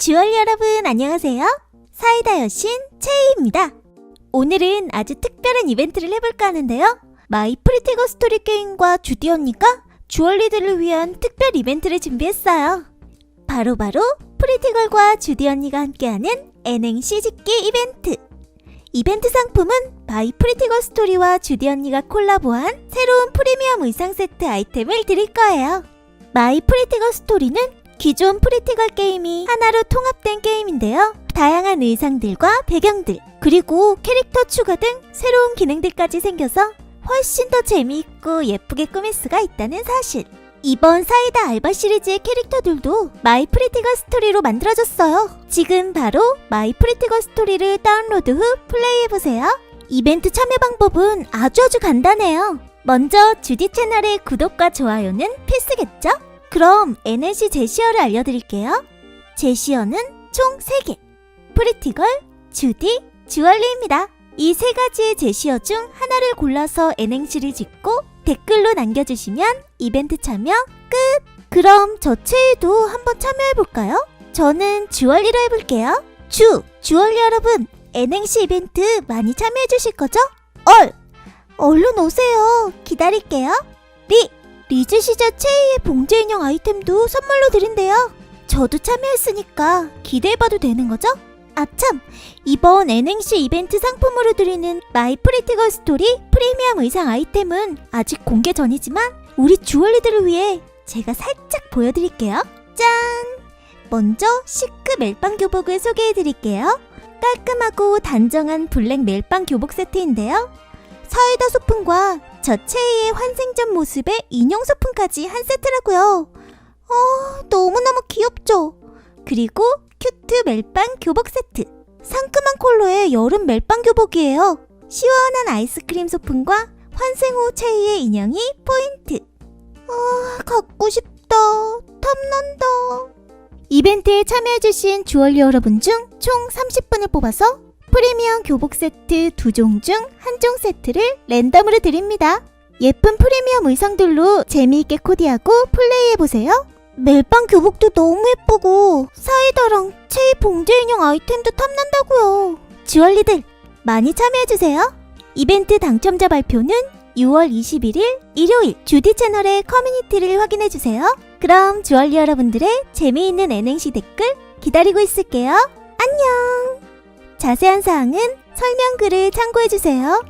주얼 여러분 안녕하세요. 사이다 여신 채이입니다. 오늘은 아주 특별한 이벤트를 해볼까 하는데요. 마이 프리티거 스토리 게임과 주디 언니가 주얼리들을 위한 특별 이벤트를 준비했어요. 바로바로 프리티걸과 주디 언니가 함께하는 N행시 짓기 이벤트. 이벤트 상품은 마이 프리티걸 스토리와 주디 언니가 콜라보한 새로운 프리미엄 의상 세트 아이템을 드릴 거예요. 마이 프리티걸 스토리는 기존 프리티걸 게임이 하나로 통합된 게임인데요. 다양한 의상들과 배경들, 그리고 캐릭터 추가 등 새로운 기능들까지 생겨서 훨씬 더 재미있고 예쁘게 꾸밀 수가 있다는 사실. 이번 사이다 알바 시리즈의 캐릭터들도 마이 프리티걸 스토리로 만들어졌어요. 지금 바로 마이 프리티걸 스토리를 다운로드 후 플레이해보세요. 이벤트 참여 방법은 아주 아주 간단해요. 먼저 주디 채널의 구독과 좋아요는 필수겠죠? 그럼 NNC 제시어를 알려드릴게요. 제시어는 총 3개. 프리티걸, 주디, 주얼리입니다. 이 세 가지의 제시어 중 하나를 골라서 N행시를 짓고 댓글로 남겨주시면 이벤트 참여 끝! 그럼 저 최애도 한번 참여해볼까요? 저는 주얼리로 해볼게요. 주! 주얼리 여러분! N행시 이벤트 많이 참여해주실 거죠? 얼! 얼른 오세요. 기다릴게요. 리! 리즈 시저 최애의 봉제 인형 아이템도 선물로 드린대요. 저도 참여했으니까 기대해봐도 되는 거죠? 아참! 이번 N행시 이벤트 상품으로 드리는 마이 프리티걸 스토리 프리미엄 의상 아이템은 아직 공개 전이지만 우리 주얼리들을 위해 제가 살짝 보여드릴게요. 짠! 먼저 시크 멜빵 교복을 소개해드릴게요. 깔끔하고 단정한 블랙 멜빵 교복 세트인데요. 사이다 소품과 저 최애의 환생전 모습의 인형 소품까지 한 세트라고요. 어, 너무너무 귀엽죠? 그리고 큐트 멜빵 교복 세트. 상큼한 컬러의 여름 멜빵 교복이에요. 시원한 아이스크림 소품과 환생 후 최애의 인형이 포인트. 아, 갖고 싶다. 탐난다. 이벤트에 참여해주신 주얼리 여러분 중 총 30분을 뽑아서 프리미엄 교복 세트 두 종 중 한 종 세트를 랜덤으로 드립니다. 예쁜 프리미엄 의상들로 재미있게 코디하고 플레이해보세요. 멜빵 교복도 너무 예쁘고 사이다랑 체이 봉제 인형 아이템도 탐난다고요. 주얼리들 많이 참여해주세요. 이벤트 당첨자 발표는 6월 21일 일요일 주디 채널의 커뮤니티를 확인해주세요. 그럼 주얼리 여러분들의 재미있는 N행시 댓글 기다리고 있을게요. 안녕! 자세한 사항은 설명글을 참고해주세요.